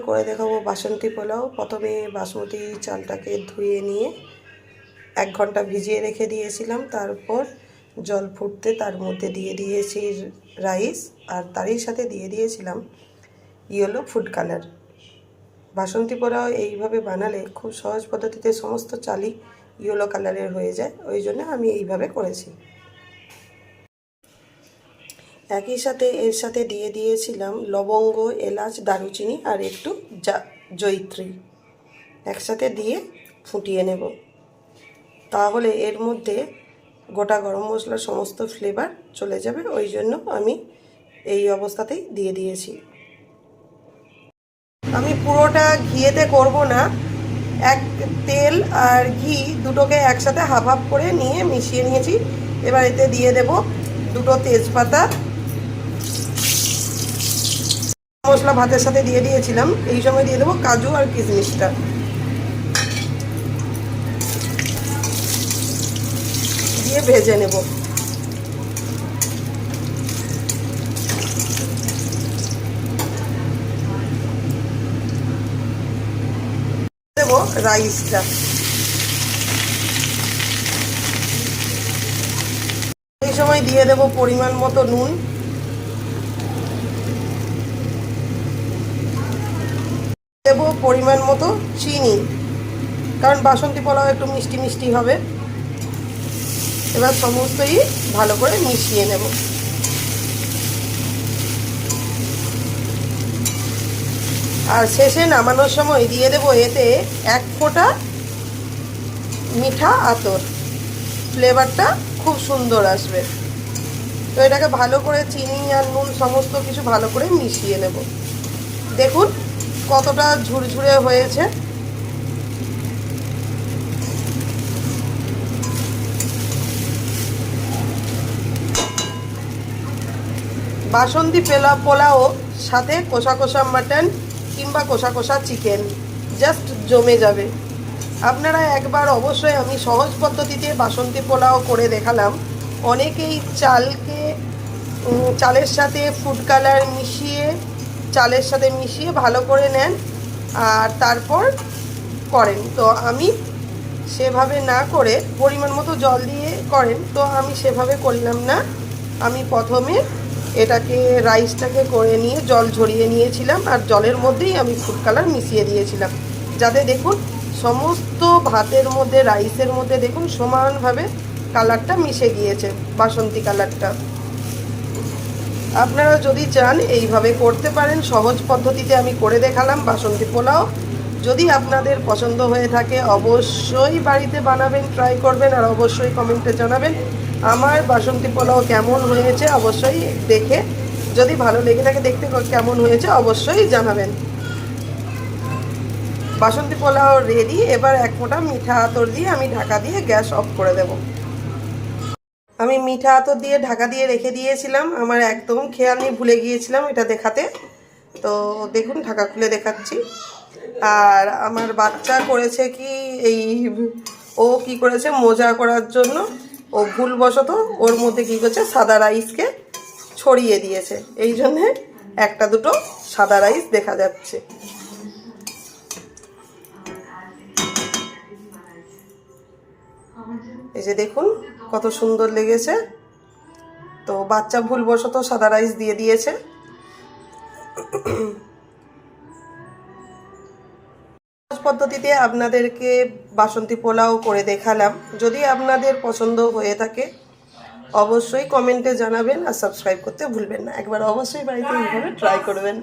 করে দেখাবো? বাসন্তী পোলাও। প্রথমে বাসমতি চালটাকে ধুয়ে নিয়ে এক ঘণ্টা ভিজিয়ে রেখে দিয়েছিলাম। তারপর জল ফুটতে তার মধ্যে দিয়ে দিয়েছি রাইস আর তারই সাথে দিয়ে দিয়েছিলাম ইয়েলো ফুড কালার। বাসন্তী পোলাও এইভাবে বানালে খুব সহজ পদ্ধতিতে সমস্ত চালই ইয়েলো কালারের হয়ে যায়। ওই জন্য আমি এইভাবে করেছি। একই সাথে এর সাথে দিয়ে দিয়েছিলাম লবঙ্গ, এলাচ, দারুচিনি আর একটু জা জৈত্রী একসাথে দিয়ে ফুটিয়ে নেব। তাহলে এর মধ্যে গোটা গরম মশলার সমস্ত ফ্লেভার চলে যাবে। ওই জন্য আমি এই অবস্থাতেই দিয়ে দিয়েছি। আমি পুরোটা ঘিয়েতে করব না। এক তেল আর ঘি দুটোকে একসাথে হাফ হাফ করে নিয়ে মিশিয়ে নিয়েছি। এবার এতে দিয়ে দেব দুটো তেজপাতা মশলা ভাতের সাথে দিয়ে দিয়েছিলাম। এই সময় দিয়ে দেবো কাজু আর কিশমিশটা। দিয়ে ভেজে নেব। রাইসটা। এই সময় দিয়ে দেব পরিমাণ মতো নুন। দেব পরিমাণ মতো চিনি। কারণ বাসন্তী পোলাও একটু মিষ্টি মিষ্টি হবে। এবার সমস্তই ভালো করে মিশিয়ে নেব। আর শেষে নামানোর সময় দিয়ে দেব এতে এক ফোঁটা মিঠা আতর। ফ্লেভারটা খুব সুন্দর আসবে। তো এটাকে ভালো করে চিনি আর নুন সমস্ত কিছু ভালো করে মিশিয়ে নেব। দেখুন কতটা ঝুরঝুরে হয়েছে? বাসন্তী পেলা, পোলাও সাথে কষা কষা মাটন কিংবা কষা কষা চিকেন জাস্ট জমে যাবে। আপনারা একবার অবশ্যই আমি সহজ পদ্ধতিতে বাসন্তী পোলাও করে দেখালাম। অনেকেই চালকে চালের সাথে ফুড কালার মিশিয়ে চালের সাথে মিশিয়ে ভালো করে নেন আর তারপর করেন। তো আমি সেভাবে না করে পরিমাণ মতো জল দিয়ে করেন। তো আমি সেভাবে করলাম না। আমি প্রথমে এটাকে, রাইসটাকে করে নিয়ে জল ঝরিয়ে নিয়েছিলাম আর জলের মধ্যেই আমি ফুড কালার মিশিয়ে দিয়েছিলাম। যাতে দেখুন, সমস্ত ভাতের মধ্যে, রাইসের মধ্যে দেখুন সমানভাবে কালারটা মিশে গিয়েছে, বাসন্তী কালারটা আপনারা যদি চান, এইভাবে করতে পারেন। সহজ পদ্ধতিতে আমি করে দেখালাম বাসন্তী পোলাও। যদি আপনাদের পছন্দ হয়ে থাকে, অবশ্যই বাড়িতে বানাবেন ট্রাই করবেন, আর অবশ্যই কমেন্টে জানাবেন আমার বাসন্তী পোলাও কেমন হয়েছে। অবশ্যই দেখে, যদি ভালো লেগে থাকে দেখতে কেমন হয়েছে, অবশ্যই জানাবেন। বাসন্তী পোলাও রেডি এবার এক ফোঁটা মিঠা আতর দিয়ে আমি ঢাকা দিয়ে গ্যাস অফ করে দেবো। আমি মিঠা আতর দিয়ে ঢাকা দিয়ে রেখে দিয়েছিলাম। আমার একদম খেয়াল নেই, ভুলে গিয়েছিলাম এটা দেখাতে। তো দেখুন, ঢাকা খুলে দেখাচ্ছি। আর আমার বাচ্চা করেছে কি এই, ও কি করেছে মোজা করার জন্য, ও ভুলবশত ওর মধ্যে কি করছে, সাদা রাইসকে ছড়িয়ে দিয়েছে। এই জন্যে একটা দুটো সাদা রাইস দেখা যাচ্ছে। এই যে দেখুন, কত সুন্দর লেগেছে। তো বাচ্চা ভুলবশত সাদা রাইস দিয়ে দিয়েছে। পদ্ধতিতে আপনাদেরকে বাসন্তী পোলাও করে দেখালাম। যদি আপনাদের পছন্দ হয়ে থাকে, অবশ্যই কমেন্টে জানাবেন আর সাবস্ক্রাইব করতে ভুলবেন না। একবার অবশ্যই বাড়িতে এইভাবে ট্রাই করবেন।